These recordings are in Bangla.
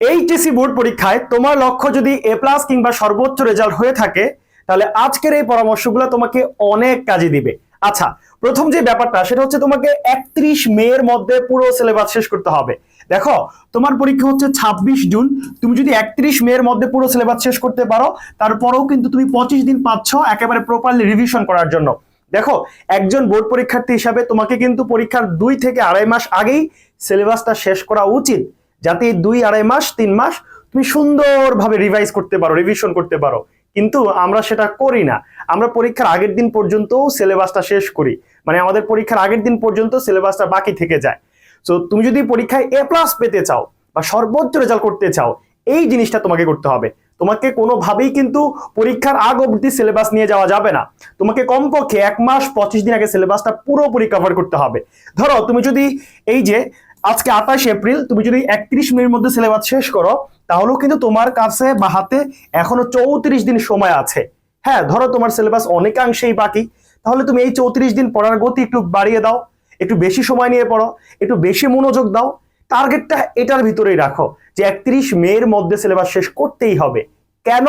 এইচএসসি বোর্ড পরীক্ষায় তোমার লক্ষ্য যদি এ প্লাস কিংবা সর্বোচ্চ রেজাল্ট হয়ে থাকে, তাহলে আজকের এই পরামর্শগুলো তোমাকে অনেক কাজে দিবে। আচ্ছা প্রথম যে ব্যাপারটা, সেটা হচ্ছে তোমাকে একত্রিশ মে এর মধ্যে পুরো সিলেবাস শেষ করতে হবে। দেখো, তোমার পরীক্ষা হচ্ছে ছাব্বিশ জুন, তুমি যদি একত্রিশ মে এর মধ্যে পুরো সিলেবাস শেষ করতে পারো, তারপরেও কিন্তু তুমি পঁচিশ দিন পাচ্ছ একেবারে প্রপারলি রিভিশন করার জন্য। দেখো, একজন বোর্ড পরীক্ষার্থী হিসাবে তোমাকে কিন্তু পরীক্ষার দুই থেকে আড়াই মাস আগেই সিলেবাসটা শেষ করা উচিত। যাতে দুই আড়াই মাস, তিন মাস তুমি সুন্দরভাবে রিভাইজ করতে পারো রিভিশন করতে পারো। কিন্তু আমরা সেটা করি না। আমরা পরীক্ষার আগের দিন পর্যন্ত সিলেবাসটা শেষ করি। মানে আমাদের পরীক্ষার আগের দিন পর্যন্ত সিলেবাসটা বাকি থেকে যায়। তো তুমি যদি পরীক্ষায় এ প্লাস পেতে চাও বা সর্বোচ্চ রেজাল্ট করতে চাও, এই জিনিসটা তোমাকে করতে হবে। তোমাকে কোনোভাবেই কিন্তু পরীক্ষার আগ অবধি সিলেবাস নিয়ে যাওয়া যাবে না। তোমাকে কমপক্ষে এক মাস পঁচিশ দিন আগে সিলেবাসটা পুরোপুরি কভার করতে হবে। ধরো, তুমি যদি এই যে আজকে আঠাশ এপ্রিল, তুমি যদি একত্রিশ মিনিটের মধ্যে সিলেবাস শেষ করো, তাহলেও কিন্তু তোমার কাছে বা হাতে এখনও চৌত্রিশ দিন সময় আছে। হ্যাঁ ধরো তোমার সিলেবাস অনেকাংশেই বাকি, তাহলে তুমি এই চৌত্রিশ দিন পড়ার গতি একটু বাড়িয়ে দাও, একটু বেশি সময় নিয়ে পড়ো, একটু বেশি মনোযোগ দাও। টার্গেটটা এটার ভিতরেই রাখো যে একত্রিশ মে এর মধ্যে সিলেবাস শেষ করতেই হবে। কেন?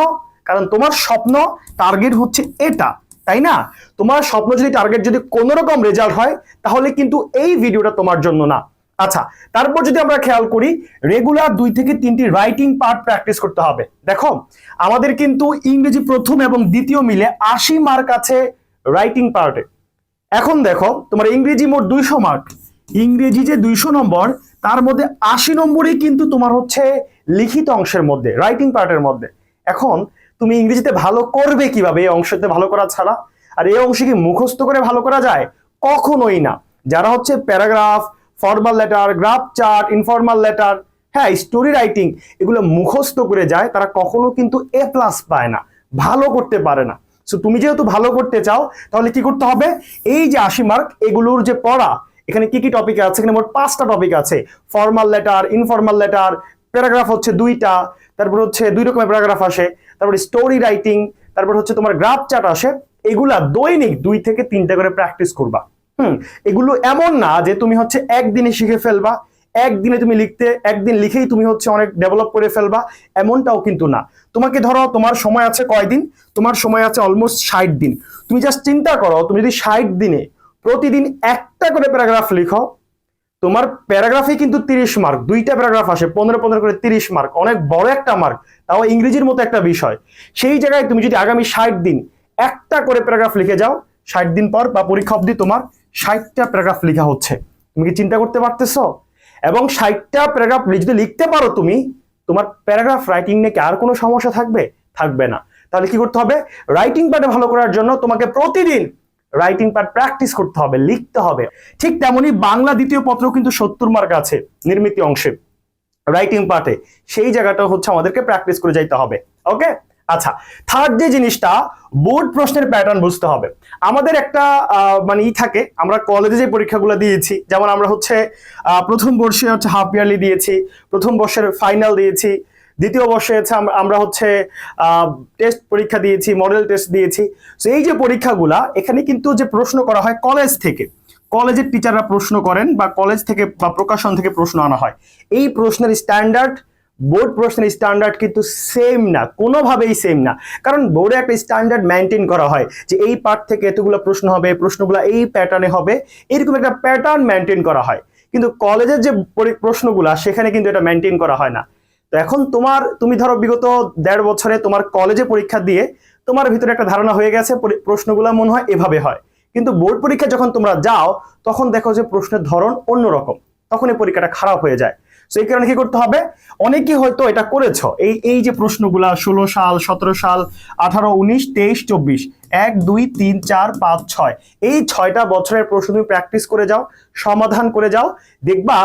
কারণ তোমার স্বপ্ন টার্গেট হচ্ছে এটা, তাই না? তোমার স্বপ্ন যদি টার্গেট যদি কোনো রকম রেজাল্ট হয়, তাহলে কিন্তু এই ভিডিওটা তোমার জন্য না। আচ্ছা তারপর যদি আমরা খেয়াল করি রেগুলার দুই থেকে তিনটি রাইটিং পার্ট প্র্যাকটিস করতে হবে। দেখো, আমাদের কিন্তু ইংরেজি প্রথম এবং দ্বিতীয় মিলে আশি মার্ক আছে রাইটিং পার্টে এখন দেখো, তোমার ইংরেজি মোট দুইশো মার্ক ইংরেজি যে দুইশো নম্বর, তার মধ্যে আশি নম্বরই কিন্তু তোমার হচ্ছে লিখিত অংশের মধ্যে রাইটিং পার্টের মধ্যে। এখন, তুমি ইংরেজিতে ভালো করবে কীভাবে? এই অংশতে ভালো করা ছাড়া। আর এই অংশে কি মুখস্থ করে ভালো করা যায়? কখনোই না। যারা হচ্ছে paragraph formal letter graph chart informal letter হ্যাঁ স্টোরি রাইটিং এগুলো মুখস্থ করে যায়, তারা কখনো কিন্তু এ প্লাস পায় না, ভালো করতে পারে না। সো তুমি যেহেতু ভালো করতে চাও, তাহলে কি করতে হবে? এই যে আশি মার্ক এগুলোর যে পড়া, এখানে কি কি টপিক আছে? এখানে মোট পাঁচটা টপিক আছে। Formal letter informal letter paragraph হচ্ছে দুইটা, তারপর হচ্ছে দুই রকমের প্যারাগ্রাফ আসে, তারপর স্টোরি রাইটিং তারপর হচ্ছে তোমার গ্রাফ চার্ট আসে, এগুলা দৈনিক দুই থেকে তিনটা করে প্র্যাকটিস করবা। হুম, এগুলো এমন না যে তুমি হচ্ছে একদিনে শিখে ফেলবা, একদিনে তুমি লিখতে, একদিন লিখেই তুমি হচ্ছে অনেক ডেভেলপ করে ফেলবা, এমনটাও কিন্তু না। তোমাকে ধরো, তোমার সময় আছে কয়দিন? তোমার সময় আছে অলমোস্ট ষাট দিন। তুমি জাস্ট চিন্তা করো, তুমি যদি ষাট দিনে প্রতিদিন একটা করে প্যারাগ্রাফ লিখো, তোমার প্যারাগ্রাফে কিন্তু তিরিশ মার্ক দুইটা প্যারাগ্রাফ আসে, পনেরো পনেরো করে তিরিশ মার্ক অনেক বড় একটা মার্ক তাও ইংরেজির মতো একটা বিষয়। সেই জায়গায় তুমি যদি আগামী ষাট দিন একটা করে প্যারাগ্রাফ লিখে যাও, ষাট দিন পর বা পরীক্ষা অবধি তোমার ষাটটা প্যারাগ্রাফ লেখা হচ্ছে। তুমি কি চিন্তা করতে পারতেছো? এবং ষাটটা প্যারাগ্রাফ যদি লিখতে পারো তুমি, তোমার প্যারাগ্রাফ রাইটিং নিয়ে কি আর কোনো সমস্যা থাকবে? থাকবে না। তাহলে কি করতে হবে? রাইটিং পার্টে ভালো করার জন্য তোমাকে প্রতিদিন রাইটিং পার্ট প্র্যাকটিস করতে হবে, লিখতে হবে। ঠিক তেমনি বাংলা দ্বিতীয় পত্র কিন্তু সত্তর মার্ক আছে নির্মিত অংশে। রাইটিং পার্টে। সেই জায়গাটা হচ্ছে আমাদেরকে প্র্যাকটিস করে যাইতে হবে। ওকে? আচ্ছা থার্ড যে জিনিসটা বোর্ড প্রশ্নের প্যাটার্ন বুঝতে হবে। আমাদের একটা মানে ই থাকে, আমরা কলেজে যে পরীক্ষাগুলো দিয়েছি, যেমন আমরা হচ্ছে প্রথম বর্ষে হচ্ছে হাফ ইয়ারলি দিয়েছি, প্রথম বর্ষের ফাইনাল দিয়েছি, দ্বিতীয় বর্ষে হচ্ছে আমরা হচ্ছে টেস্ট পরীক্ষা দিয়েছি মডেল টেস্ট দিয়েছি। তো এই যে পরীক্ষাগুলা, এখানে কিন্তু যে প্রশ্ন করা হয় কলেজ থেকে কলেজের টিচাররা প্রশ্ন করেন বা কলেজ থেকে বা প্রকাশন থেকে প্রশ্ন আনা হয়। এই প্রশ্নের স্ট্যান্ডার্ড বোর্ড প্রশ্নের স্ট্যান্ডার্ড কিন্তু সেম না, কোনোভাবেই সেম না। কারণ বোর্ডে একটা স্ট্যান্ডার্ড মেনটেন করা হয় যে এই পার্ট থেকে এতগুলো প্রশ্ন হবে, প্রশ্নগুলো এই প্যাটার্নে হবে, এরকম একটা প্যাটার্ন মেনটেন করা হয়। কিন্তু কলেজের যে পরি- প্রশ্নগুলা, সেখানে কিন্তু এটা মেনটেন করা হয় না। তো এখন তোমার, তুমি ধরো বিগত দেড় বছরে তোমার কলেজে পরীক্ষা দিয়ে তোমার ভিতরে একটা ধারণা হয়ে গেছে প্রশ্নগুলো মনে হয় এভাবে হয়। কিন্তু বোর্ড পরীক্ষা যখন তোমরা যাও, তখন দেখো যে প্রশ্নের ধরন অন্যরকম। তখন এই পরীক্ষাটা খারাপ হয়ে যায়। এই কারণে কি করতে হবে? অনেকে হয়তো এটা করেছ। এই এই যে প্রশ্নগুলা, ষোলো সাল, সতেরো সাল, আঠারো, উনিশ, তেইশ, চব্বিশ, এক, দুই, তিন, চার, পাঁচ, ছয়, এই ছয়টা বছরের প্রশ্ন তুমি প্র্যাকটিস করে যাও, সমাধান করে যাও, দেখবা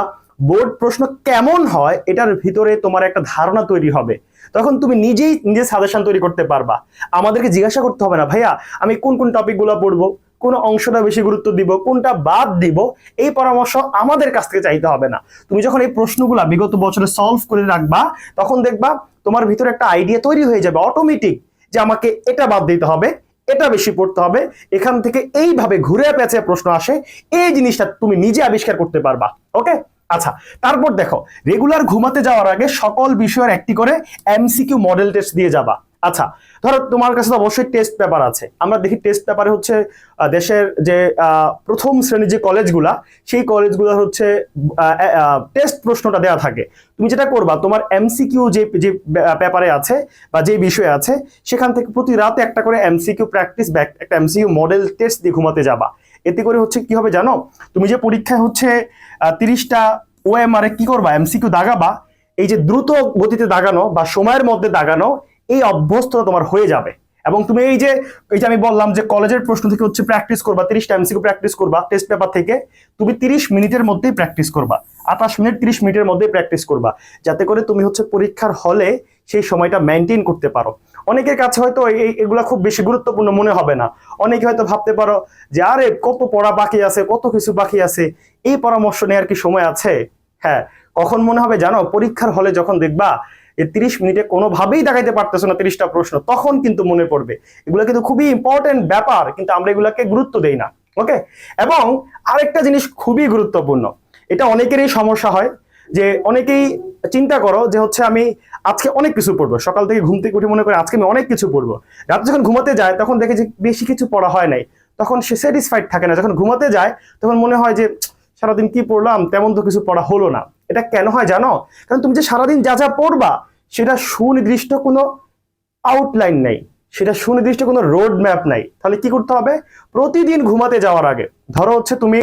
বোর্ড প্রশ্ন কেমন হয়, এটার ভিতরে তোমার একটা ধারণা তৈরি হবে। তখন তুমি নিজেই নিজে সাজেশন তৈরি করতে পারবা। আমাদেরকে জিজ্ঞাসা করতে হবে না, ভাইয়া, আমি কোন কোন টপিকগুলো পড়ব? কোন অংশটা বেশি গুরুত্ব দিব, কোনটা বাদ দিব, এই পরামর্শ আমাদের কাছ থেকে চাইতে হবে না। তুমি যখন এই প্রশ্নগুলা বিগত বছরে সলভ করে রাখবা, তখন দেখবা তোমার ভিতরে একটা আইডিয়া তৈরি হয়ে যাবে অটোমেটিক যে আমাকে এটা বাদ দিতে হবে, এটা বেশি পড়তে হবে, এখান থেকে এইভাবে ঘুরে পেঁচে প্রশ্ন আসে, এই জিনিসটা তুমি নিজে আবিষ্কার করতে পারবা ওকে আচ্ছা তারপর দেখো রেগুলার ঘুমাতে যাওয়ার আগে সকল বিষয়ের একটি করে এমসিকিউ মডেল টেস্ট দিয়ে যাবা। আচ্ছা ধরো তোমার কাছে তো অবশ্যই টেস্ট পেপার আছে। আমরা দেখি টেস্ট পেপারে হচ্ছে দেশের যে প্রথম শ্রেণির যে কলেজগুলা, সেই কলেজগুলো হচ্ছে টেস্ট প্রশ্নটা দেওয়া থাকে। তুমি যেটা করবা, তোমার এমসিকিউ যে যে পেপারে আছে বা যে বিষয়ে আছে, সেখান থেকে প্রতি রাতে একটা করে এমসিকিউ প্র্যাকটিস ব্যাক একটা এমসিকিউ মডেল টেস্ট দিয়ে ঘুমাতে যাবা। এতে করে হচ্ছে কি হবে জানো? তুমি যে পরীক্ষায় হচ্ছে তিরিশটা ওএমআর কি করবা? এমসিকিউ দাগাবা। এই যে দ্রুত গতিতে দাগানো বা সময়ের মধ্যে দাগানো এই অভ্যস্ততা তোমার হয়ে যাবে। এবং তুমি এই যে এই যে আমি বললাম যে কলেজের প্রশ্ন থেকে হচ্ছে প্র্যাকটিস করবা তিরিশ তিরিশটা এমসিকিউ প্র্যাকটিস করবা টেস্ট পেপার থেকে তুমি তিরিশ মিনিটের মধ্যেই প্র্যাকটিস করবা, আঠাশ মিনিট, তিরিশ মিনিটের মধ্যেই প্র্যাকটিস করবা, যাতে করে তুমি হচ্ছে পরীক্ষার হলে সেই সময়টা মেনটেন করতে পারো। অনেকের কাছে হয়তো এই এগুলা খুব বেশি গুরুত্বপূর্ণ মনে হবে না। অনেকে হয়তো ভাবতে পারো যে, আরে, কত পড়া বাকি আছে, কত কিছু বাকি আছে, এই পরামর্শ নেওয়ার কি সময় আছে? হ্যাঁ কখন মনে হবে জানো? পরীক্ষার হলে যখন দেখবা এই তিরিশ মিনিটে কোনোভাবেই দেখাইতে পারতেছো না তিরিশটা প্রশ্ন। তখন কিন্তু মনে পড়বে। এগুলো কিন্তু খুবই ইম্পর্টেন্ট ব্যাপার, কিন্তু আমরা এগুলাকে গুরুত্ব দেই না। ওকে এবং আরেকটা জিনিস খুবই গুরুত্বপূর্ণ। এটা অনেকেরই সমস্যা হয় যে অনেকেই চিন্তা করো যে হচ্ছে আমি আজকে অনেক কিছু পড়ব। সকাল থেকে ঘুম থেকে উঠে মনে করে আজকে আমি অনেক কিছু পড়ব। রাতে যখন ঘুমাতে যায়, তখন দেখে যে বেশি কিছু পড়া হয় নাই। তখন সে স্যাটিসফাইড থাকে না। যখন ঘুমাতে যায়, তখন মনে হয় যে সারাদিন কি পড়লাম? তেমন তো কিছু পড়া হলো না। এটা কেন হয় জানো? কারণ তুমি যে সারাদিন যা যা পড়বা, সেটা সুনির্দিষ্ট কোনো আউটলাইন নেই, সেটা সুনির্দিষ্ট কোনো রোড ম্যাপ নাই। তাহলে কি করতে হবে? প্রতিদিন ঘুমাতে যাওয়ার আগে, ধরো হচ্ছে তুমি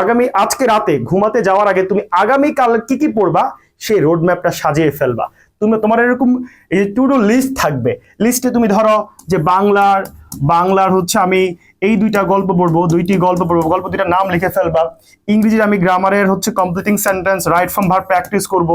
আগামী আজকে রাতে ঘুমাতে যাওয়ার আগে তুমি আগামী কাল কি কি পড়বা? সেই রোড ম্যাপটা সাজিয়ে ফেলবা। তুমি তোমার এরকম এই টু ডু লিস্ট থাকবে লিস্টে তুমি ধরো যে বাংলার বাংলার হচ্ছে আমি এই দুইটা গল্প পড়ব, দুইটি গল্প পড়ব। গল্প দুইটা নাম লিখে ফেলবা। ইংরেজির আমি গ্রামারের হচ্ছে কমপ্লিটিং সেন্টেন্স রাইট ফ্রম ভার প্র্যাকটিস করব।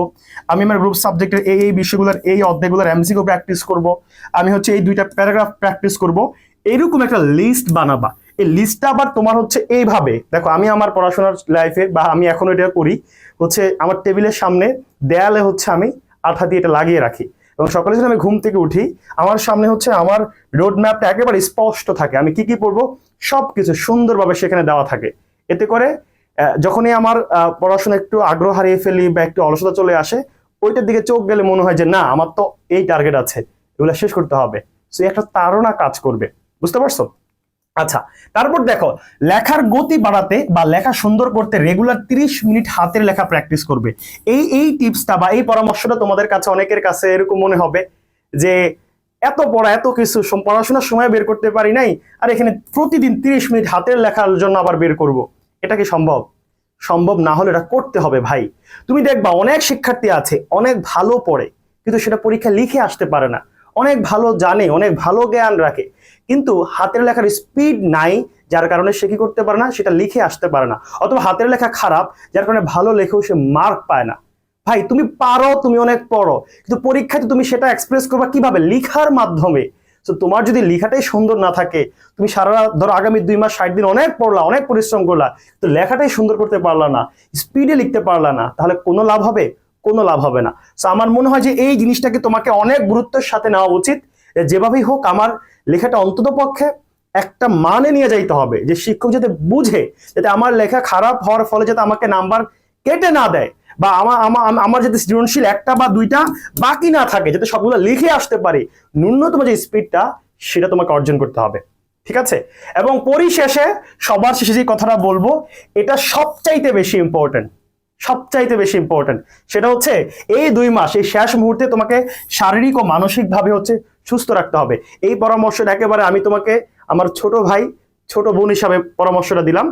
আমি আমার গ্রুপ সাবজেক্টের এই এই বিষয়গুলোর, এই অধ্যায়গুলোর এমসিকিউ প্র্যাকটিস করব। আমি হচ্ছে এই দুইটা প্যারাগ্রাফ প্র্যাকটিস করব। এরকম একটা লিস্ট বানাবা। এই লিস্টটা আবার তোমার হচ্ছে এইভাবে। দেখো, আমি আমার পড়াশোনার লাইফে বা আমি এখন এটা করি, হচ্ছে আমার টেবিলের সামনে দেয়ালে হচ্ছে আমি আঠা দিয়ে এটা লাগিয়ে রাখি। এবং সকালে যখন আমি ঘুম থেকে উঠি। আমার সামনে হচ্ছে আমার রোড ম্যাপটা একেবারে স্পষ্ট থাকে। আমি কি কি পড়ব? সব কিছু সুন্দরভাবে সেখানে দেওয়া থাকে। এতে করে যখনই আমার পড়াশোনা একটু আগ্রহ হারিয়ে ফেলি বা একটু অলসতা চলে আসে, ওইটার দিকে চোখ গেলে মনে হয় যে, না, আমার তো এই টার্গেট আছে। এগুলো শেষ করতে হবে। সো একটা তারা কাজ করবে। বুঝতে পারছ? আচ্ছা তারপর দেখো, লেখার গতি বাড়াতে বা লেখা সুন্দর করতে রেগুলার 30 মিনিট হাতের লেখা প্র্যাকটিস করবে। এই এই টিপসটা বা এই পরামর্শটা তোমাদের কাছে অনেকের কাছে এরকম মনে হবে যে, এত পড়া, এত কিছু পড়াশোনার সময় বের করতে পারি নাই, আর এখানে প্রতিদিন 30 মিনিট হাতের লেখার জন্য আবার বের করব। এটা কি সম্ভব? সম্ভব না হলে এটা করতে হবে ভাই। তুমি দেখবা অনেক শিক্ষার্থী আছে, অনেক ভালো পড়ে, কিন্তু সেটা পরীক্ষা লিখে আসতে পারে না। অনেক ভালো জানে, অনেক ভালো জ্ঞান রাখে। কিন্তু হাতের লেখার স্পিড নাই, যার কারণে সে কি করতে পারে না, সেটা লিখে আসতে পারে না। অথবা হাতের লেখা খারাপ, যার কারণে ভালো লেখেও সে মার্ক পায় না। ভাই, তুমি পারো, তুমি অনেক পড়ো, কিন্তু পরীক্ষাতে তুমি সেটা এক্সপ্রেস করবা কীভাবে? লিখার মাধ্যমে। তো তোমার যদি লেখাটাই সুন্দর না থাকে, তুমি সারা ধরো আগামী দুই মাস, ষাট দিন অনেক পড়লা, অনেক পরিশ্রম করলা তো লেখাটাই সুন্দর করতে পারলা না স্পিডে লিখতে পারলা না, তাহলে কোনো লাভ হবে? কোনো লাভ হবে না। সো আমার মনে হয় যে এই জিনিসটাকে তোমাকে অনেক গুরুত্বের সাথে নেওয়া উচিত। যেভাবেই হোক, আমার লেখাটা অন্তত পক্ষে একটা মানে নিয়ে যাইতে হবে। যে শিক্ষক যাতে বুঝে, যাতে আমার লেখা খারাপ হওয়ার ফলে যাতে আমাকে নাম্বার কেটে না দেয় বা আমার আমার যাতে সৃজনশীল একটা বা দুইটা বাকি না থাকে, যাতে সবগুলো লিখে আসতে পারি, ন্যূনতম যে স্পিডটা, সেটা তোমাকে অর্জন করতে হবে। ঠিক আছে? এবং পরিশেষে, সবার শেষে যে কথাটা বলব, এটা সবচাইতে বেশি ইম্পর্টেন্ট সবচাইতে বেশি ইম্পর্টেন্ট সেটা হচ্ছে এই দুই মাস, এই শেষ মুহূর্তে তোমাকে শারীরিক ও মানসিকভাবে হচ্ছে সুস্থ রাখতে হবে। এই পরামর্শটা একেবারে আমি তোমাকে আমার ছোট ভাই, ছোট বোন হিসাবে পরামর্শটা দিলাম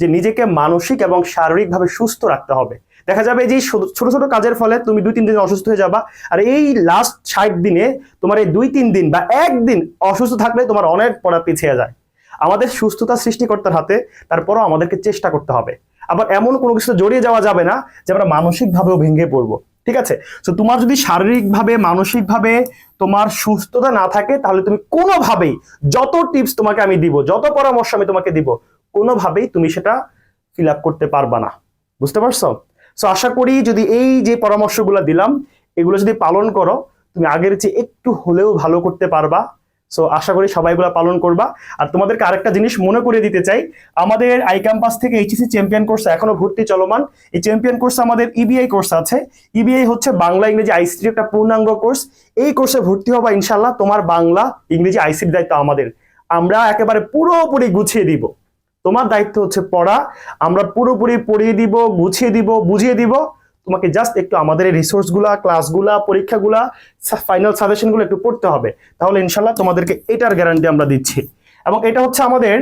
যে নিজেকে মানসিক এবং শারীরিকভাবে সুস্থ রাখতে হবে। দেখা যাবে যে ছোট ছোট কাজের ফলে তুমি দুই, তিন দিন অসুস্থ হয়ে যাবা আর এই লাস্ট ষাট দিনে তোমার এই দুই, তিন দিন বা একদিন অসুস্থ থাকলে তোমার অনেক পড়া পিছিয়ে যায়। আমাদের সুস্থতা সৃষ্টিকর্তার হাতে, তারপরও আমাদেরকে চেষ্টা করতে হবে। আবার এমন কোনো কিছু জড়িয়ে যাওয়া যাবে না যে আমরা মানসিকভাবেও ভেঙে পড়ব। ঠিক আছে? তো তোমার যদি শারীরিকভাবে, মানসিকভাবে তোমার সুস্থতা না থাকে, তাহলে তুমি কোনোভাবেই যত টিপস তোমাকে আমি দিব, যত পরামর্শ আমি তোমাকে দিব, কোনোভাবেই তুমি সেটা ফিল আপ করতে পারবা না। বুঝতে পারছ? সো আশা করি যদি এই যে পরামর্শগুলো দিলাম, এগুলো যদি পালন করো, তুমি আগের চেয়ে একটু হলেও ভালো করতে পারবা। সো আশা করি সবাই পালন করবা। আর তোমাদেরকে আরেকটা জিনিস মনে করিয়ে দিতে চাই, আমাদের আই ক্যাম্পাস থেকে এইচএসি চ্যাম্পিয়ন কোর্স এখনও ভর্তি চলমান। এই চ্যাম্পিয়ন কোর্স আমাদের ইবিআই কোর্স আছে। ইবিআই হচ্ছে বাংলা, ইংরেজি আইসিটি একটা পূর্ণাঙ্গ কোর্স এই কোর্সে ভর্তি হবা ইনশাল্লাহ তোমার বাংলা, ইংরেজি আইসিটি দায়িত্ব আমাদের। আমরা একেবারে পুরোপুরি গুছিয়ে দিব। তোমার দায়িত্ব হচ্ছে পড়া। আমরা পুরোপুরি পড়িয়ে দিব, গুছিয়ে দিব, বুঝিয়ে দিব। তোমাকে জাস্ট একটু আমাদের এই রিসোর্সগুলা ক্লাসগুলা পরীক্ষাগুলা ফাইনাল সাজেশনগুলো একটু পড়তে হবে। তাহলে ইনশাল্লাহ তোমাদেরকে এটার গ্যারান্টি আমরা দিচ্ছি। এবং এটা হচ্ছে আমাদের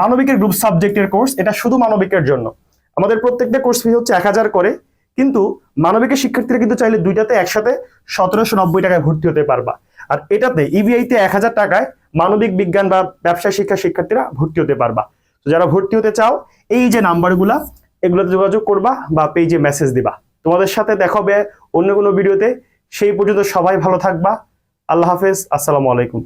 মানবিকের গ্রুপ সাবজেক্টের কোর্স এটা শুধু মানবিকের জন্য। আমাদের প্রত্যেকটা কোর্স ফি হচ্ছে এক হাজার করে, কিন্তু মানবিকের শিক্ষার্থীরা কিন্তু চাইলে দুইটাতে একসাথে সতেরোশো নব্বই টাকায় ভর্তি হতে পারবা। আর এটাতে ইবিআইতে এক হাজার টাকায় মানবিক বিজ্ঞান বা ব্যবসায় শিক্ষা শিক্ষার্থীরা ভর্তি হতে পারবা। তো যারা ভর্তি হতে চাও, এই যে নাম্বারগুলা এগুলোতে যোগাযোগ করবা বা পেজে মেসেজ দিবা। তোমাদের সাথে দেখা হবে অন্য কোনো ভিডিওতে। সেই পর্যন্ত সবাই ভালো থাকবা। আল্লাহ হাফেজ। আসসালামু আলাইকুম।